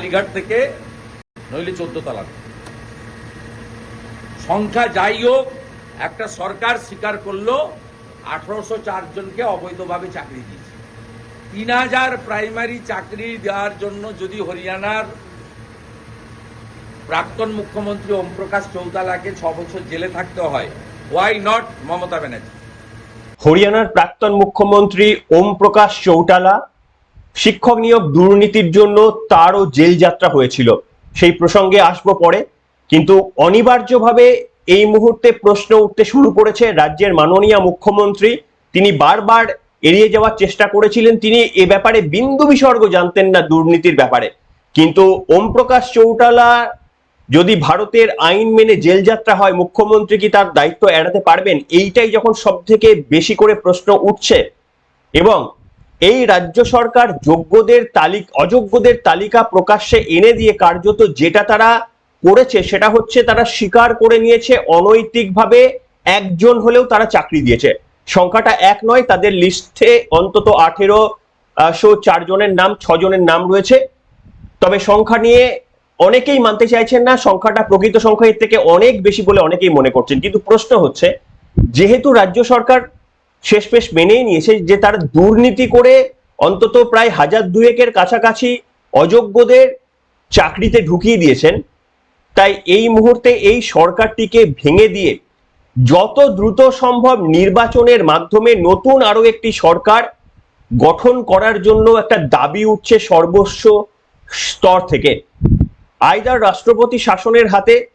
কালীঘাট থেকে নইলে চোদ্দ তলা সংখ্যা যাই হোক, একটা সরকার স্বীকার করল, আঠারোশো জনকে অবৈধভাবে চাকরি দিয়েছে। তিন হাজার প্রাইমারি চাকরি দেওয়ার জন্য যদি হরিয়ানার প্রাক্তন মুখ্যমন্ত্রী ওম প্রকাশ চৌতালাকে ছ বছর জেলে থাকতে হয় ওয়াই নট মমতা ব্যানার্জি? হরিয়ানার প্রাক্তন মুখ্যমন্ত্রী ওম প্রকাশ চৌটালা শিক্ষক নিয়োগ দুর্নীতির জন্য তারও জেল যাত্রা হয়েছিল। সেই প্রসঙ্গে আসব পরে। কিন্তু অনিবার্যভাবে এই মুহূর্তে প্রশ্ন উঠতে শুরু করেছে রাজ্যের মাননীয় মুখ্যমন্ত্রী। তিনি বারবার এড়িয়ে যাওয়ার চেষ্টা করেছিলেন। তিনি এ ব্যাপারে বিন্দু বিসর্গ জানতেন না দুর্নীতির ব্যাপারে। কিন্তু ওম প্রকাশ চৌটালা, যদি ভারতের আইন মেনে জেল যাত্রা হয়, মুখ্যমন্ত্রী কি তার দায়িত্ব এড়াতে পারবেন? এইটাই যখন সব থেকে বেশি করে প্রশ্ন উঠছে। এবং এই রাজ্য সরকার যোগ্যদের তালিকা, অযোগ্যদের তালিকা প্রকাশ্যে এনে দিয়ে কার্যত যেটা তারা করেছে, সেটা হচ্ছে তারা স্বীকার করে নিয়েছে, অনৈতিকভাবে একজন হলেও তারা চাকরি দিয়েছে। সংখ্যাটা এক নয়, তাদের লিস্টে অন্তত আঠেরো শো চার জনের নাম ছজনের নাম রয়েছে। তবে সংখ্যা নিয়ে অনেকেই মানতে চাইছেন না, সংখ্যাটা প্রকৃত সংখ্যা এর থেকে অনেক বেশি বলে অনেকেই মনে করছেন। কিন্তু প্রশ্ন হচ্ছে, যেহেতু রাজ্য সরকার শেষমেশ মেনেই নিয়েছে যে তারা দুর্নীতি করে অন্তত প্রায় হাজার দুয়েকের কাছাকাছি অযোগ্যদের চাকরিতে ঢুকিয়ে দিয়েছেন। তাই এই মুহূর্তে এই সরকারটিকে ভেঙে দিয়ে যত দ্রুত সম্ভব নির্বাচনের মাধ্যমে নতুন আরও একটি সরকার গঠন করার জন্য একটা দাবি উঠছে সর্বস্ব স্তর থেকে। আইদার রাষ্ট্রপতি শাসনের হাতে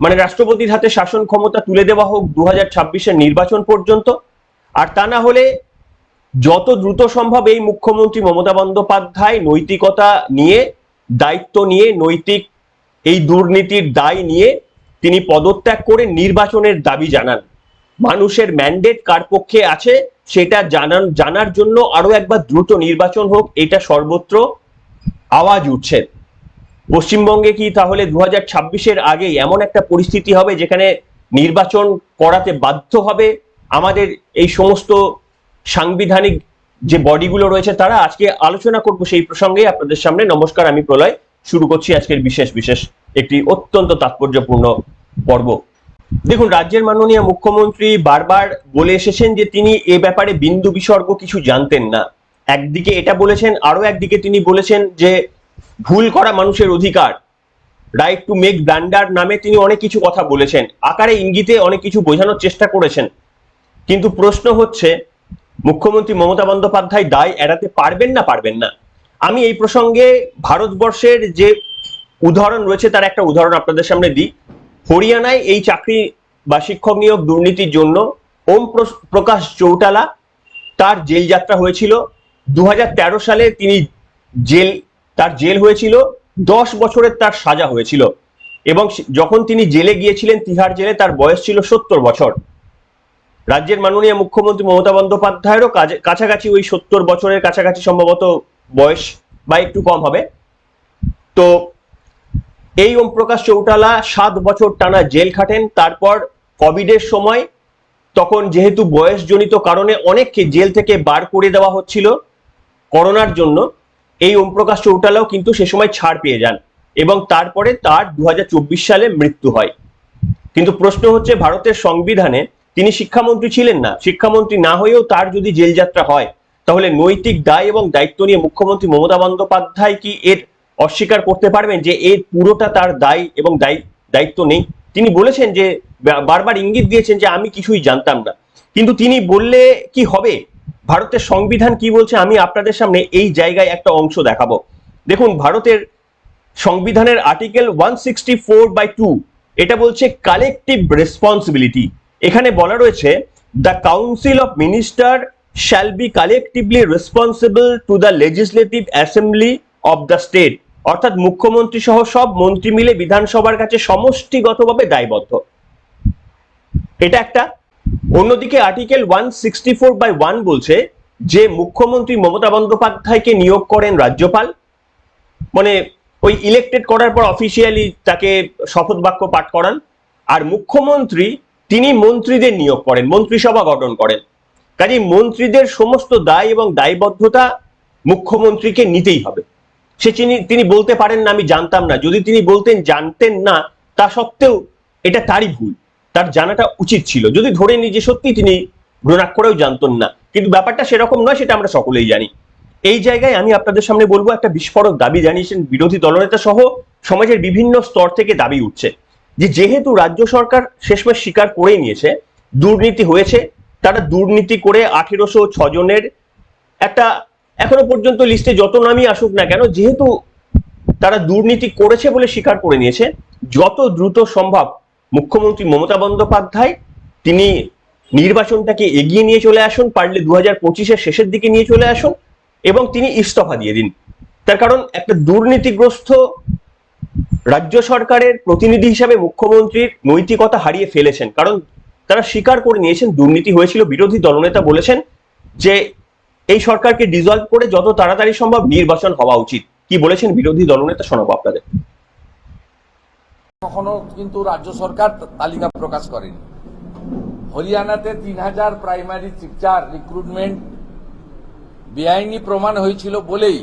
মানে রাষ্ট্রপতির হাতে শাসন ক্ষমতা তুলে দেওয়া হোক দু হাজার নির্বাচন পর্যন্ত আর তা না হলে যত দ্রুত সম্ভব এই মুখ্যমন্ত্রী মমতা বন্দ্যোপাধ্যায় নৈতিকতা নিয়ে, দায়িত্ব নিয়ে, নৈতিক এই দুর্নীতির দায় নিয়ে তিনি পদত্যাগ করে নির্বাচনের দাবি জানান। মানুষের ম্যান্ডেট কার পক্ষে আছে সেটা জানান, জানার জন্য আরও একবার দ্রুত নির্বাচন হোক, এটা সর্বত্র আওয়াজ উঠছে। পশ্চিমবঙ্গে কি তাহলে দু হাজার আগেই এমন একটা পরিস্থিতি হবে যেখানে নির্বাচন করাতে বাধ্য হবে? আমাদের এই সমস্ত সাংবিধানিক যে বডিগুলো রয়েছে, তারা আজকে আলোচনা করব সেই প্রসঙ্গে আপনাদের সামনে। নমস্কার, আমি প্রলয়। শুরু করছি আজকের বিশেষ বিশেষ একটি অত্যন্ত তাৎপর্যপূর্ণ পর্ব। দেখুন, রাজ্যের মাননীয় মুখ্যমন্ত্রী বারবার বলে এসেছেন যে তিনি এ ব্যাপারে বিন্দু বিসর্গ কিছু জানতেন না। একদিকে এটা বলেছেন আরও একদিকে তিনি বলেছেন যে ভুল করা মানুষের অধিকার। রাইট টু মেক ব্ল্যান্ডার নামে তিনি অনেক কিছু কথা বলেছেন। আকারে ইঙ্গিতে অনেক কিছু বোঝানোর চেষ্টা করেছেন। কিন্তু প্রশ্ন হচ্ছে, মুখ্যমন্ত্রী মমতা বন্দ্যোপাধ্যায় দায় এড়াতে পারবেন না পারবেন না? আমি এই প্রসঙ্গে ভারতবর্ষের যে উদাহরণ রয়েছে, তার একটা উদাহরণ আপনাদের সামনে দিই। হরিয়ানায় এই চাকরি বা শিক্ষক নিয়োগ দুর্নীতির জন্য ওম প্র- প্রকাশ চৌটালা, তার জেল যাত্রা হয়েছিল। দু হাজার তেরো সালে তিনি জেল, তার জেল হয়েছিল। দশ বছরের তার সাজা হয়েছিল। এবং যখন তিনি জেলে গিয়েছিলেন, তিহার জেলে, তার বয়স ছিল সত্তর বছর। রাজ্যের মাননীয় মুখ্যমন্ত্রী মমতা বন্দ্যোপাধ্যায়েরও কাছাকাছি ওই সত্তর বছরের কাছাকাছি সম্ভবত বয়স বা একটু কম হবে। তো এই ওম প্রকাশ চৌটালা সাত বছর টানা জেল খাটেন, তারপর কোভিডের সময় তখন যেহেতু বয়সজনিত কারণে অনেককে জেল থেকে বার করে দেওয়া হচ্ছিল করোনার জন্য, এই ওম প্রকাশ চৌটালাও কিন্তু সে সময় ছাড় পেয়ে যান এবং তারপরে তার দু হাজার চব্বিশ সালে মৃত্যু হয়। কিন্তু প্রশ্ন হচ্ছে, ভারতের সংবিধানে তিনি শিক্ষামন্ত্রী ছিলেন না। শিক্ষামন্ত্রী না হয়েও তার যদি জেল যাত্রা হয়, তাহলে নৈতিক দায় এবং দায়িত্ব নিয়ে মুখ্যমন্ত্রী মমতা বন্দ্যোপাধ্যায় কি এর অস্বীকার করতে পারবেন যে এর পুরোটা তার দায় এবং দায়ী- দায়িত্ব নেই? তিনি বলেছেন যে বারবার ইঙ্গিত দিয়েছেন যে আমি কিছুই জানতাম না। কিন্তু তিনি বললে কি হবে? ভারতের সংবিধান কি বলছে? আমি আপনাদের সামনে এই জায়গায় একটা অংশ দেখাবো। দেখুন, ভারতের সংবিধানের article one sixty four by two এটা বলছে কালেকটিভ রেসপন্সিবিলিটি এখানে বলা রয়েছে the council of minister shall be collectively responsible to the legislative assembly of the state অর্থাৎ মুখ্যমন্ত্রী সহ সব মন্ত্রী মিলে বিধানসভার কাছে সমষ্টিগতভাবে দায়বদ্ধ। এটা একটা। অন্যদিকে article one sixty four by one বলছে যে, মুখ্যমন্ত্রী মমতা বন্দ্যোপাধ্যায়কে নিয়োগ করেন রাজ্যপাল। মানে ওই ইলেক্টেড করার পর অফিসিয়ালি তাকে শপথ বাক্য পাঠ করান। আর মুখ্যমন্ত্রী তিনি মন্ত্রীদের নিয়োগ করেন, মন্ত্রিসভা গঠন করেন। কাজে মন্ত্রীদের সমস্ত দায় এবং দায়বদ্ধতা মুখ্যমন্ত্রীকে নিতেই হবে। সে তিনি বলতে পারেন না, আমি জানতাম না। যদি তিনি বলতেন, জানতেন না, তা সত্ত্বেও এটা তারই ভুল। তার জানাটা উচিত ছিল। যদি ধরে নিই যে সত্যি তিনি ভ্রূণাক্ষরেও জানতেন না, কিন্তু ব্যাপারটা সেরকম নয়, সেটা আমরা সকলেই জানি। এই জায়গায় আমি আপনাদের সামনে বলব, একটা বিস্ফোরক দাবি জানিয়েছেন বিরোধী দলনেতা সহ সমাজের বিভিন্ন স্তর থেকে দাবি উঠছে। যে যেহেতু রাজ্য সরকার শেষমেশ স্বীকার করেই নিয়েছে, দুর্নীতি হয়েছে, তারা দুর্নীতি করে আঠেরোশো ছজনের একটা এখনও পর্যন্ত লিস্টে যত নামই আসুক না কেন, যেহেতু তারা দুর্নীতি করেছে বলে স্বীকার করে নিয়েছে, যত দ্রুত সম্ভব মুখ্যমন্ত্রী মমতা বন্দ্যোপাধ্যায় তিনি নির্বাচনটাকে এগিয়ে নিয়ে চলে আসুন, পারলে দু হাজার পঁচিশের শেষের দিকে নিয়ে চলে আসুন এবং তিনি ইস্তফা দিয়ে দিন। তার কারণ, একটা দুর্নীতিগ্রস্ত রাজ্য সরকারের প্রতিনিধি হিসাবে মুখ্যমন্ত্রীর নৈতিকতা হারিয়ে ফেলেছেন। কারণ তারা স্বীকার করে নিয়েছেন, দুর্নীতি হয়েছিল, বিরোধী দলনেতা বলেছেন যে এই সরকারকে ডিজলভ করে যত তাড়াতাড়ি সম্ভব নির্বাচন হওয়া উচিত। কি বলেছেন বিরোধী দলনেতা, শোনাবো আপনাদের। কখনো কিন্তু রাজ্য সরকার তালিকা প্রকাশ করেনি। হরিয়ানাতে তিন হাজার প্রাইমারি টিচার রিক্রুটমেন্ট বেআইনি প্রমাণ হয়েছিল বলেই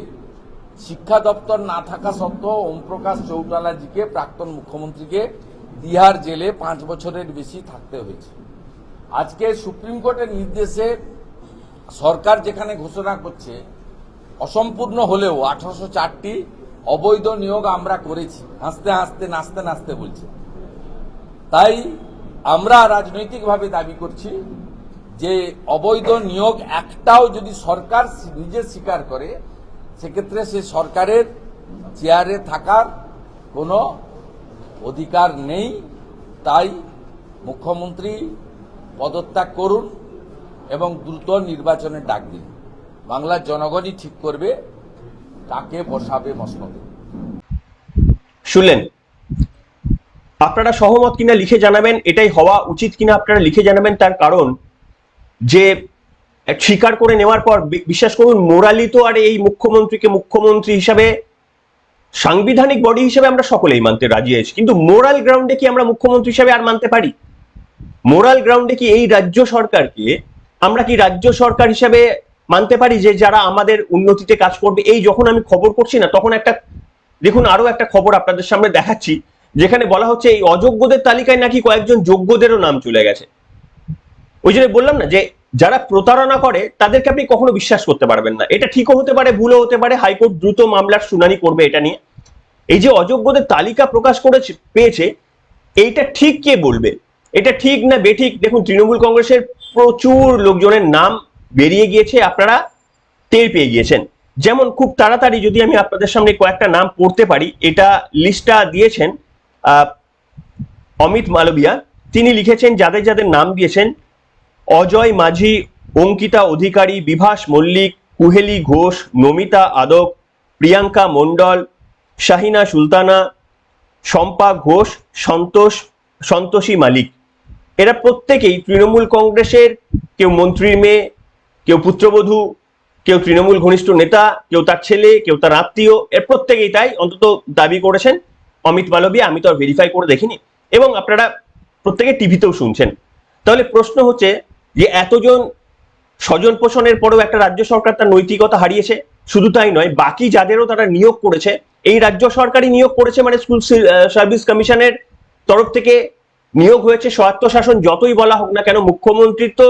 শিক্ষা দপ্তর না থাকা সত্ত্বেও ওমপ্রকাশ চৌটালাজিকে, প্রাক্তন মুখ্যমন্ত্রীকে তিহার জেলে পাঁচ বছরের বেশি থাকতে হয়েছে। আজকে সুপ্রিম কোর্টের নির্দেশে সরকার যেখানে ঘোষণা করছে, অসম্পূর্ণ হলেও আঠারোশো চারটি অবৈধ নিয়োগ আমরা করেছি। হাসতে হাসতে, নাচতে নাচতে বলছি। তাই আমরা রাজনৈতিকভাবে দাবি করছি যে অবৈধ নিয়োগ একটাও যদি সরকার নিজে স্বীকার করে সেক্ষেত্রে সে সরকারের চেয়ারে থাকার কোনো অধিকার নেই। তাই মুখ্যমন্ত্রী পদত্যাগ করুন এবং দ্রুত নির্বাচনের ডাক দিন। বাংলার জনগণই ঠিক করবে, তাকে বসাবে মসনদে। শুনলেন? আপনারা সহমত কিনা লিখে জানাবেন, এটাই হওয়া উচিত কিনা আপনারা লিখে জানাবেন তার কারণ যে স্বীকার করে নেওয়ার পর বিশ্বাস করুন, মোরালি তো আর এই মুখ্যমন্ত্রীকে মুখ্যমন্ত্রী হিসাবে, সাংবিধানিক বডি হিসেবে আমরা সকলেই মানতে রাজি আছি। কিন্তু মোরাল গ্রাউন্ডে কি আমরা মুখ্যমন্ত্রী হিসাবে আর মানতে পারি? মোরাল গ্রাউন্ডে কি এই রাজ্য সরকারকে আমরা কি রাজ্য সরকার হিসাবে মানতে পারি যে যারা আমাদের উন্নতিতে কাজ করবে? এই যখন আমি খবর করছি না, তখন একটা, দেখুন, আরও একটা খবর আপনাদের সামনে দেখাচ্ছি, যেখানে বলা হচ্ছে এই অযোগ্যদের তালিকায় নাকি কয়েকজন যোগ্যদেরও নাম চলে গেছে। ওই জন্য বললাম না যে যারা প্রতারণা করে, তাদেরকে আপনি কখনো বিশ্বাস করতে পারবেন না। এটা ঠিকও হতে পারে, ভুলও হতে পারে, হাইকোর্ট দ্রুত মামলার শুনানি করবে এটা নিয়ে। এই যে অযোগ্যদের তালিকা প্রকাশ করেছে, পেয়েছে, এইটা ঠিক কে বলবে? এটা ঠিক না বেঠিক? দেখুন, তৃণমূল কংগ্রেসের প্রচুর লোকজনের নাম বেরিয়ে গিয়েছে, আপনারা টের পেয়ে গিয়েছেন। যেমন খুব তাড়াতাড়ি যদি আমি আপনাদের সামনে কয়েকটা নাম পড়তে পারি, এটা লিস্টটা দিয়েছেন অমিত মালবিয়া। তিনি লিখেছেন, যাদের যাদের নাম দিয়েছেন অজয় মাঝি, অঙ্কিতা অধিকারী, বিভাস মল্লিক, কুহেলি ঘোষ, নমিতা আদক, প্রিয়াঙ্কা মণ্ডল, শাহিনা সুলতানা, শম্পা ঘোষ, সন্তোষ, সন্তোষী মালিক। এরা প্রত্যেকেই তৃণমূল কংগ্রেসের কেউ মন্ত্রীর মেয়ে, কেউ পুত্রবধূ, কেউ তৃণমূল ঘনিষ্ঠ নেতা, কেউ তার ছেলে, কেউ তার আত্মীয়, এর প্রত্যেকেই তাই অন্তত দাবি করেছেন। অমিত মালবিয়া আমি তো আর ভেরিফাই করে দেখিনি। এবং আপনারা প্রত্যেকে টিভিতেও শুনছেন। তাহলে প্রশ্ন হচ্ছে যে এতজন স্বজন পোষণের পরেও একটা রাজ্য সরকার তার নৈতিকতা হারিয়েছে, শুধু তাই নয়, বাকি যাদেরও তারা নিয়োগ করেছে, এই রাজ্য সরকারই নিয়োগ করেছে মানে স্কুল সার্ভিস কমিশনের তরফ থেকে নিয়োগ হয়েছে স্বায়ত্ত শাসন যতই বলা হোক না কেন, মুখ্যমন্ত্রীর তো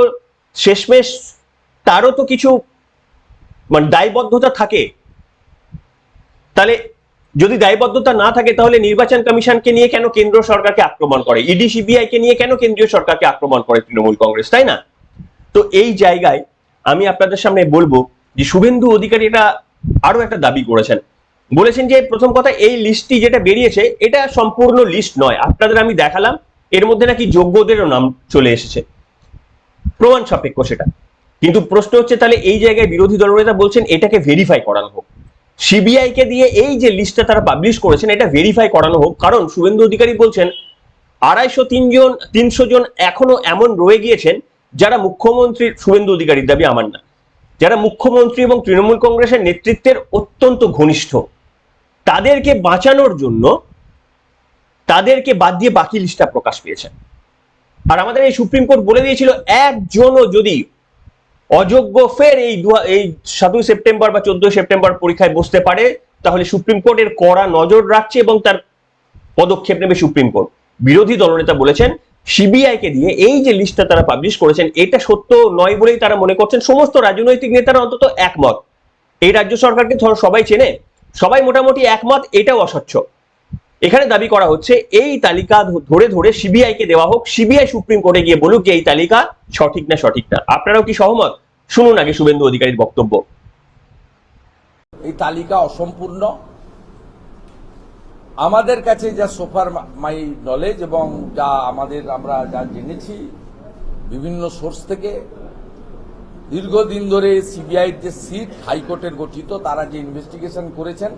শেষমেশ তারও তো কিছু মানে দায়বদ্ধতা থাকে। তাহলে যদি দায়বদ্ধতা না থাকে, তাহলে নির্বাচন কমিশনকে নিয়ে কেন কেন্দ্র সরকারকে আক্রমণ করে? ইডি সিবিআই কে নিয়ে কেন কেন্দ্রীয় সরকারকে আক্রমণ করে তৃণমূল কংগ্রেস, তাই না? তো এই জায়গায় আমি আপনাদের সামনে বলব যে শুভেন্দু অধিকারী এটা আরও একটা দাবি করেছেন। বলেছেন যে প্রথম কথা, এই লিস্টটি যেটা বেরিয়েছে, এটা সম্পূর্ণ লিস্ট নয়। আপনাদের আমি দেখালাম, এর মধ্যে নাকি যোগ্যদেরও নাম চলে এসেছে। প্রমাণ সাপেক্ষ সেটা। কিন্তু প্রশ্ন হচ্ছে, তাহলে এই জায়গায় বিরোধী দলনেতা বলছেন, এটাকে ভেরিফাই করানো হোক। সিবিআই কে দিয়ে এই যে লিস্টটা তারা পাবলিশ করেছেন, এটা ভেরিফাই করানো হোক। কারণ শুভেন্দু অধিকারী বলছেন, আড়াইশো তিনজন তিনশো জন এখনও এমন রয়ে গিয়েছেন যারা মুখ্যমন্ত্রীর শুভেন্দু অধিকারীর দাবি আমার না। যারা মুখ্যমন্ত্রী এবং তৃণমূল কংগ্রেসের নেতৃত্বের অত্যন্ত ঘনিষ্ঠ, তাদেরকে বাঁচানোর জন্য তাদেরকে বাদ দিয়ে বাকি লিস্টটা প্রকাশ পেয়েছে আর আমাদের এই সুপ্রিম কোর্ট বলে দিয়েছিল, একজনও যদি অযোগ্য ফের এই এই সাতই সেপ্টেম্বর বা চোদ্দই সেপ্টেম্বর পরীক্ষায় বসতে পারে। তাহলে সুপ্রিম কোর্টের কড়া নজর রাখছে এবং তার পদক্ষেপ নেবে সুপ্রিম কোর্ট। বিরোধী দলনেতা বলেছেন, সিবিআই কে দিয়ে এই যে লিস্টটা তারা পাবলিশ করেছেন, এটা সত্য নয় বলেই তারা মনে করছেন। সমস্ত রাজনৈতিক নেতারা অন্তত একমত। এই রাজ্য সরকারকে ধর সবাই চেনে, সবাই মোটামুটি একমত, এটাও অস্বচ্ছ। এখানে দাবি করা হচ্ছে, এই তালিকা ধরে ধরে সিবিআই কে দেওয়া হোক সিবিআই সুপ্রিম কোর্টে গিয়ে বলুক যে এই তালিকা সঠিক না সঠিক না। আপনারাও কি সহমত? শুনুন আগে শুভেন্দু অধিকারীর বক্তব্য। এই তালিকা অসম্পূর্ণ। আমাদের কাছে যা সোফার মাই নলেজ এবং যা আমাদের, আমরা যা জেনেছি বিভিন্ন সোর্স থেকে, দীর্ঘদিন ধরে সিবিআই যে সিট হাইকোর্টের গঠিত, তারা যে ইনভেস্টিগেশন করেছেন,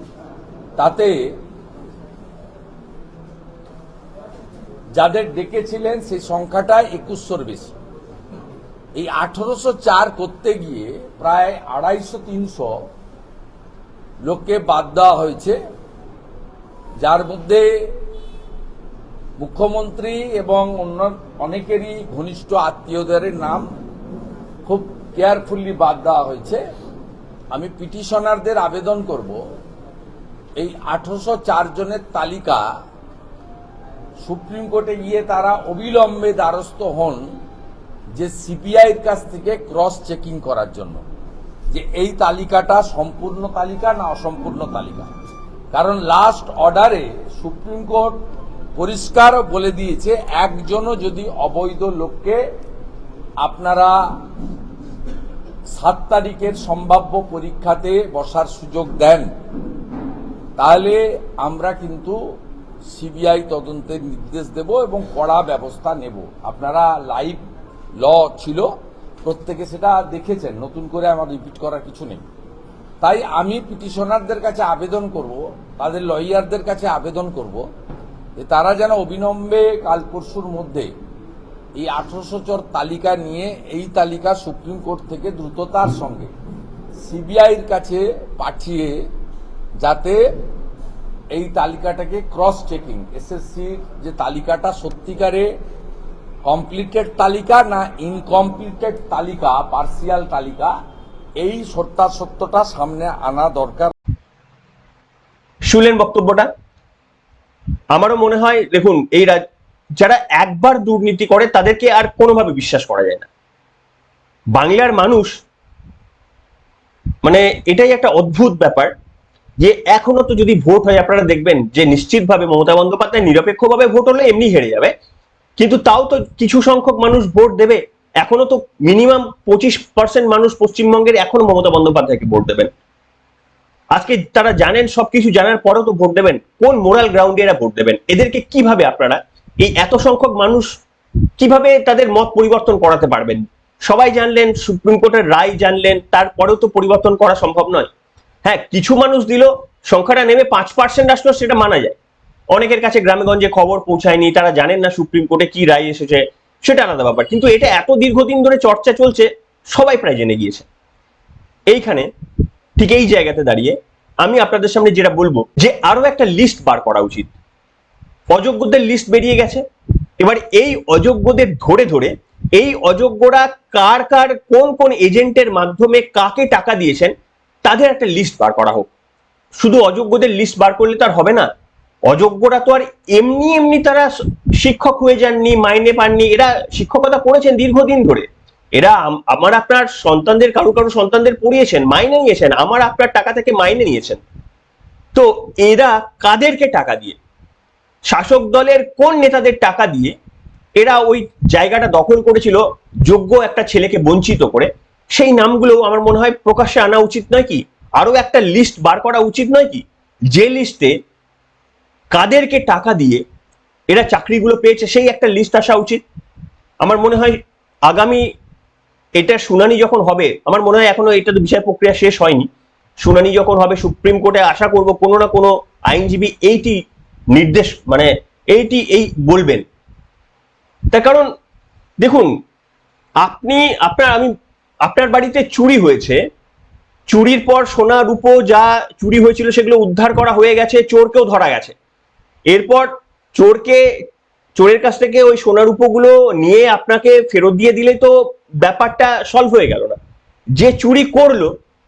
তাতে যাদের ডেকেছিলেন সেই সংখ্যাটা একুশশোর বেশি। এই আঠারোশো চার করতে গিয়ে প্রায় আড়াইশো তিনশো লোককে বাদ দেওয়া হয়েছে। যার মধ্যে মুখ্যমন্ত্রী এবং অন্য অনেকেরই ঘনিষ্ঠ আত্মীয়দের নাম খুব কেয়ারফুলি বাদ দেওয়া হয়েছে। আমি পিটিশনারদের আবেদন করব। এই আঠারোশো চার জনের তালিকা সুপ্রিম কোর্টে গিয়ে তারা অবিলম্বে দ্বারস্থ হন যে সিবিআইয়ের কাছ থেকে ক্রস চেকিং করার জন্য। যে এই তালিকাটা সম্পূর্ণ তালিকা না অসম্পূর্ণ তালিকা। কারণ লাস্ট অর্ডারে সুপ্রিম কোর্ট পরিষ্কার বলে দিয়েছে, একজনও যদি অবৈধ লোককে আপনারা সাত তারিখের সম্ভাব্য পরীক্ষাতে বসার সুযোগ দেন, তাহলে আমরা কিন্তু সিবিআই তদন্তের নির্দেশ দেব এবং কড়া ব্যবস্থা নেব। আপনারা লাইভ ল ছিল, প্রত্যেকে সেটা দেখেছেন, নতুন করে আমার রিপিট করার কিছু নেই। তাই আমি পিটিশনারদের কাছে আবেদন করব, তাদের লয়ারদের কাছে আবেদন করব, যে তারা যেন অবিলম্বে কাল পরশুর মধ্যে এই আঠারোশো চর তালিকা নিয়ে এই তালিকা সুপ্রিম কোর্ট থেকে দ্রুততার সঙ্গে সিবিআইয়ের কাছে পাঠিয়ে যাতে এই তালিকাটাকে ক্রস চেকিং এসএসসির যে তালিকাটা সত্যিকারে কমপ্লিটেড তালিকা না ইনকমপ্লিটেড তালিকা পার্সিয়াল তালিকা, এই সত্যাসত্যটা সামনে আনা দরকার। শুনলেন বক্তব্যটা? আমারও মনে হয়, দেখুন, এই যারা একবার দুর্নীতি করে, তাদেরকে আর কোনোভাবে বিশ্বাস করা যায় না। বাংলার মানুষ মানে এটাই একটা অদ্ভুত ব্যাপার যে এখনও তো যদি ভোট হয়, আপনারা দেখবেন যে নিশ্চিতভাবে মমতা বন্দ্যোপাধ্যায় নিরপেক্ষভাবে ভোট হলে এমনি হেরে যাবে। কিন্তু তাও তো কিছু সংখ্যক মানুষ ভোট দেবে। এখনও তো মিনিমাম পঁচিশ পার্সেন্ট মানুষ পশ্চিমবঙ্গের এখনও মমতা বন্দ্যোপাধ্যায়কে ভোট দেবেন। আজকে তারা জানেন, সবকিছু জানার পরেও তো ভোট দেবেন। কোন মোরাল গ্রাউন্ডে এরা ভোট দেবেন? এদেরকে কীভাবে আপনারা এই এত সংখ্যক মানুষ কীভাবে তাদের মত পরিবর্তন করাতে পারবেন? সবাই জানলেন, সুপ্রিম কোর্টের রায় জানলেন, তারপরেও তো পরিবর্তন করা সম্ভব নয়। হ্যাঁ কিছু মানুষ দিল, সংখ্যাটা নেমে পাঁচ পার্সেন্ট আসলো, সেটা মানা যায়। অনেকের কাছে গ্রামেগঞ্জে খবর পৌঁছায়নি, তারা জানেন না সুপ্রিম কোর্টে কি রায় এসেছে, সেটা আলাদা ব্যাপার। কিন্তু এটা এত দীর্ঘদিন ধরে চর্চা চলছে, সবাই প্রায় জেনে গিয়েছে। এইখানে, ঠিক এই জায়গাতে দাঁড়িয়ে আমি আপনাদের সামনে যেটা বলব, যে আরও একটা লিস্ট বার করা উচিত। অযোগ্যদের লিস্ট বেরিয়ে গেছে। এবার এই অযোগ্যদের ধরে ধরে, এই অযোগ্যরা কার কার, কোন কোন এজেন্টের মাধ্যমে কাকে টাকা দিয়েছেন তাদের একটা লিস্ট বার করা হোক। শুধু অযোগ্যদের লিস্ট বার করলে তো আর হবে না। অযোগ্যরা তো আর এমনি এমনি তারা শিক্ষক হয়ে যাননি, মাইনে পাননি। এরা শিক্ষকতা করেছেন দীর্ঘদিন ধরে। এরা আম- আমার আপনার সন্তানদের, কারও কারও সন্তানদের পড়িয়েছেন, মাইনে নিয়েছেন, আমার আপনার টাকা থেকে মাইনে নিয়েছেন। তো এরা কাদেরকে টাকা দিয়ে? শাসক দলের কোন নেতাদের টাকা দিয়ে? এরা ওই জায়গাটা দখল করেছিল, যোগ্য একটা ছেলেকে বঞ্চিত করে। সেই নামগুলো আমার মনে হয় প্রকাশ্যে আনা উচিত নয় কি? আরও একটা লিস্ট বার করা উচিত নয় কি? যে লিস্টে কাদেরকে টাকা দিয়ে এরা চাকরিগুলো পেয়েছে, সেই একটা লিস্ট আসা উচিত। আমার মনে হয় আগামী এটা শুনানি যখন হবে, আমার মনে হয় এখনও এটা তো বিচার প্রক্রিয়া শেষ হয়নি। শুনানি যখন হবে, সুপ্রিম কোর্টে আশা করব কোনো না কোনো আইনজীবী এইটি নির্দেশ মানে এইটি এই বলবেন। তার কারণ, দেখুন, আপনি, আপনার, আমি আপনার বাড়িতে চুরি হয়েছে, চুরির পর সোনা, রূপো যা চুরি হয়েছিল সেগুলো উদ্ধার করা হয়ে গেছে, চোরকেও ধরা গেছে। এরপর চোরকে, চোরের কাছ থেকে ওই সোনা, রূপোগুলো নিয়ে আপনাকে ফেরত দিয়ে দিলে তো ব্যাপারটা সলভ হয়ে গেল না। যে চুরি করল,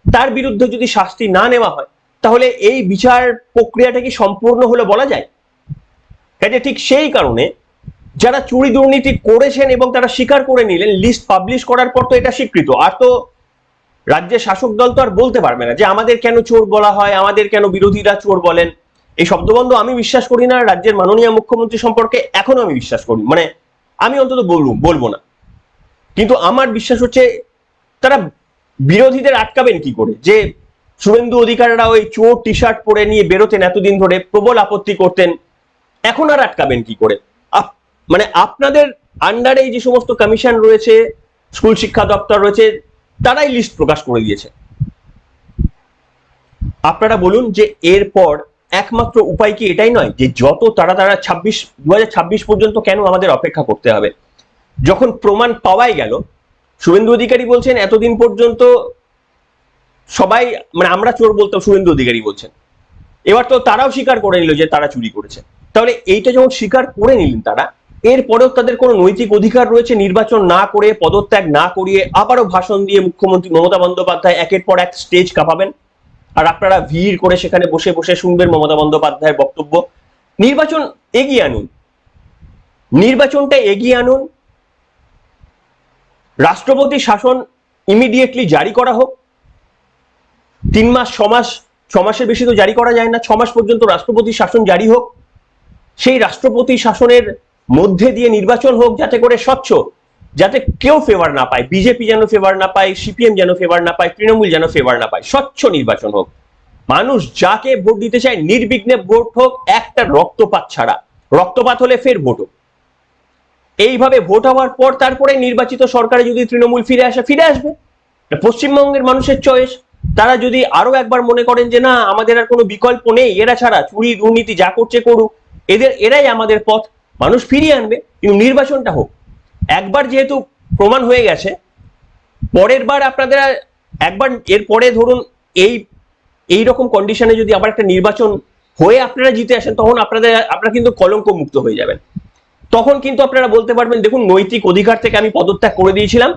তার বিরুদ্ধে যদি শাস্তি না নেওয়া হয়, তাহলে এই বিচার প্রক্রিয়াটা কি সম্পূর্ণ হলো বলা যায়? কাজে ঠিক সেই কারণে যারা চুরি দুর্নীতি করেছেন এবং তারা স্বীকার করে নিলেন লিস্ট পাবলিশ করার পর তো এটা স্বীকৃত। আর তো রাজ্যের শাসক দল তো আর বলতে পারবে না যে আমাদের কেন চোর বলা হয়, আমাদের কেন বিরোধীরা চোর বলেন। এই শব্দবন্ধ আমি বিশ্বাস করি না, রাজ্যের মাননীয় মুখ্যমন্ত্রী সম্পর্কে এখনও আমি বিশ্বাস করি মানে আমি অন্তত বলব বলব না। কিন্তু আমার বিশ্বাস হচ্ছে তারা বিরোধীদের আটকাবেন কি করে? যে শুভেন্দু অধিকারীরা ওই চোর টি শার্ট পরে নিয়ে বেরোতেন এতদিন ধরে, প্রবল আপত্তি করতেন, এখন আর আটকাবেন কি করে? মানে আপনাদের আন্ডারে যে সমস্ত কমিশন রয়েছে স্কুল শিক্ষা দপ্তর রয়েছে, তারাই লিস্ট প্রকাশ করে দিয়েছে। আপনারা বলুন যে এরপর একমাত্র উপায় কি এটাই নয় যে যত তারা তারা ছাব্বিশ দু পর্যন্ত কেন আমাদের অপেক্ষা করতে হবে? যখন প্রমাণ পাওয়াই গেল, শুভেন্দু অধিকারী বলছেন এতদিন পর্যন্ত সবাই মানে আমরা চোর বলতাম, শুভেন্দু অধিকারী বলছেন। এবার তো তারাও স্বীকার করে নিল যে তারা চুরি করেছে। তাহলে এইটা যখন স্বীকার করে নিলেন তারা এরপরেও তাদের কোনো নৈতিক অধিকার রয়েছে? নির্বাচন না করে, পদত্যাগ না করিয়ে আবারও ভাষণ দিয়ে মুখ্যমন্ত্রী মমতা বন্দ্যোপাধ্যায় একের পর এক স্টেজ কাঁপাবেন। আর আপনারা ভিড় করে সেখানে বসে বসে শুনবেন মমতা বন্দ্যোপাধ্যায়ের বক্তব্য। নির্বাচন এগিয়ে আনুন। নির্বাচনটা এগিয়ে আনুন। রাষ্ট্রপতি শাসন ইমিডিয়েটলি জারি করা হোক। তিন মাস ছমাস মাস, ছ মাসের বেশি তো জারি করা যায় না। ছমাস পর্যন্ত রাষ্ট্রপতি শাসন জারি হোক। সেই রাষ্ট্রপতি শাসনের মধ্যে দিয়ে নির্বাচন হোক যাতে করে স্বচ্ছ, যাতে কেউ ফেভার না পায় বিজেপি যেন ফেভার না পায় সিপিএম যেন ফেভার না পায়, তৃণমূল যেন ফেভার না পায়, স্বচ্ছ নির্বাচন হোক। মানুষ যাকে ভোট দিতে চায়, নির্বিঘ্নে ভোট হোক, একটা রক্তপাত ছাড়া। রক্তপাত হলে ফের ভোট হোক এইভাবে ভোট হওয়ার পর তারপরে নির্বাচিত সরকারে যদি তৃণমূল ফিরে আসে, ফিরে আসবে। পশ্চিমবঙ্গের মানুষের চয়েস তারা যদি আরও একবার মনে করেন যে, না, আমাদের আর কোনো বিকল্প নেই, এরা ছাড়া চুরি, দুর্নীতি যা করছে করুক। এদের, এরাই আমাদের পথ। মানুষ ফিরিয়ে আনবে, কিন্তু নির্বাচনটা হোক। একবার যেহেতু প্রমাণ হয়ে গেছে, পরের বার আপনাদের একবার এর পরে ধরুন এই এই রকম কন্ডিশনে যদি আবার একটা নির্বাচন হয়ে আপনারা জিতে আসেন, তখন আপনাদের, আপনারা কিন্তু কলঙ্ক মুক্ত হয়ে যাবেন। তখন কিন্তু আপনারা বলতে পারবেন, দেখুন, নৈতিক অধিকার থেকে আমি পদত্যাগ করে দিয়েছিলাম।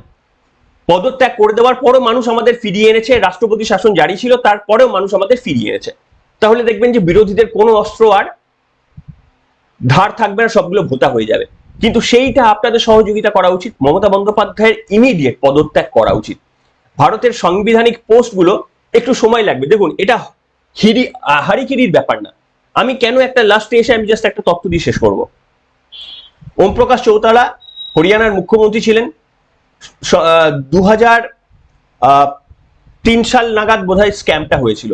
পদত্যাগ করে দেওয়ার পরেও মানুষ আমাদের ফিরিয়ে এনেছে, রাষ্ট্রপতি শাসন জারি ছিল, তারপরেও মানুষ আমাদের ফিরিয়ে এনেছে। তাহলে দেখবেন যে বিরোধীদের কোনো অস্ত্র আর ধার থাকবে না, সবগুলো ভোতা হয়ে যাবে। কিন্তু সেইটা আপনাদের সহযোগিতা করা উচিত, মমতা বন্দ্যোপাধ্যায়ের ইমিডিয়েট পদত্যাগ করা উচিত। ভারতের সাংবিধানিক পোস্টগুলো একটু সময় লাগবে। দেখুন, এটা হিরি হারিকিরির ব্যাপার না। আমি কেন একটা লাস্টে এসে আমি জাস্ট একটা তথ্য দিয়ে শেষ করব? ওম প্রকাশ চৌতালা, হরিয়ানার মুখ্যমন্ত্রী ছিলেন। দু তিন সাল নাগাদ বোধহয় স্ক্যামটা হয়েছিল।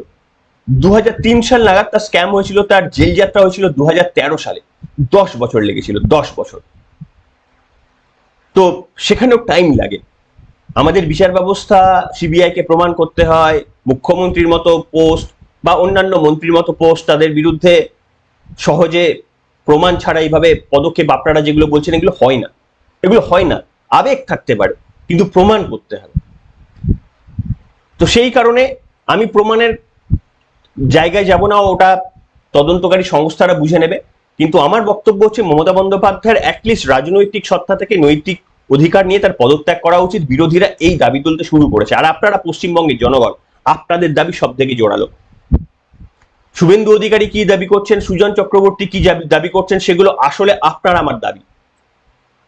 দু হাজার তিন সাল নাগাদ তার স্ক্যাম হয়েছিল, তার জেল যাত্রা হয়েছিল দু হাজার তেরো সালে। দশ বছর লেগেছিল, দশ বছর। তো সেখানেও টাইম লাগে। আমাদের বিচার ব্যবস্থা সিবিআই কে প্রমাণ করতে হয়, মুখ্যমন্ত্রীর মতো পোস্ট বা অন্যান্য মন্ত্রীর মতো পোস্ট তাদের বিরুদ্ধে সহজে প্রমাণ ছাড়া এইভাবে পদক্ষেপ আপনারা যেগুলো বলছেন এগুলো হয় না। এগুলো হয় না, আবেগ থাকতে পারে, কিন্তু প্রমাণ করতে হবে। তো সেই কারণে আমি প্রমাণের জায়গায় যাব না, ওটা তদন্তকারী সংস্থারা বুঝে নেবে। কিন্তু আমার বক্তব্য হচ্ছে মমতা বন্দ্যোপাধ্যায়ের অ্যাটলিস্ট রাজনৈতিক সত্তা থেকে নৈতিক অধিকার নিয়ে তার পদত্যাগ করা উচিত। বিরোধীরা এই দাবি তুলতে শুরু করেছে। আর আপনারা পশ্চিমবঙ্গের জনগণ, আপনাদের দাবি সব থেকে জোরালো। শুভেন্দু অধিকারী কি দাবি করছেন? সুজন চক্রবর্তী কি দাবি- করছেন? সেগুলো আসলে আপনার আমার দাবি।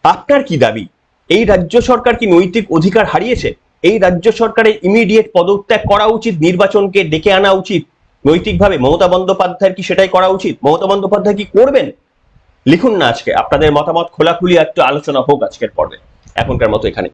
আপনার কি দাবি? এই রাজ্য সরকার কি নৈতিক অধিকার হারিয়েছে? এই রাজ্য সরকারের ইমিডিয়েট পদত্যাগ করা উচিত? নির্বাচনকে ডেকে আনা উচিত? নৈতিকভাবে মমতা বন্দ্যোপাধ্যায়ের কি সেটাই করা উচিত? মমতা বন্দ্যোপাধ্যায় কি করবেন? লিখুন না আজকে। আপনাদের মতামত খোলাখুলি একটু আলোচনা হোক আজকের পর্বে। এখনকার মতো এখানে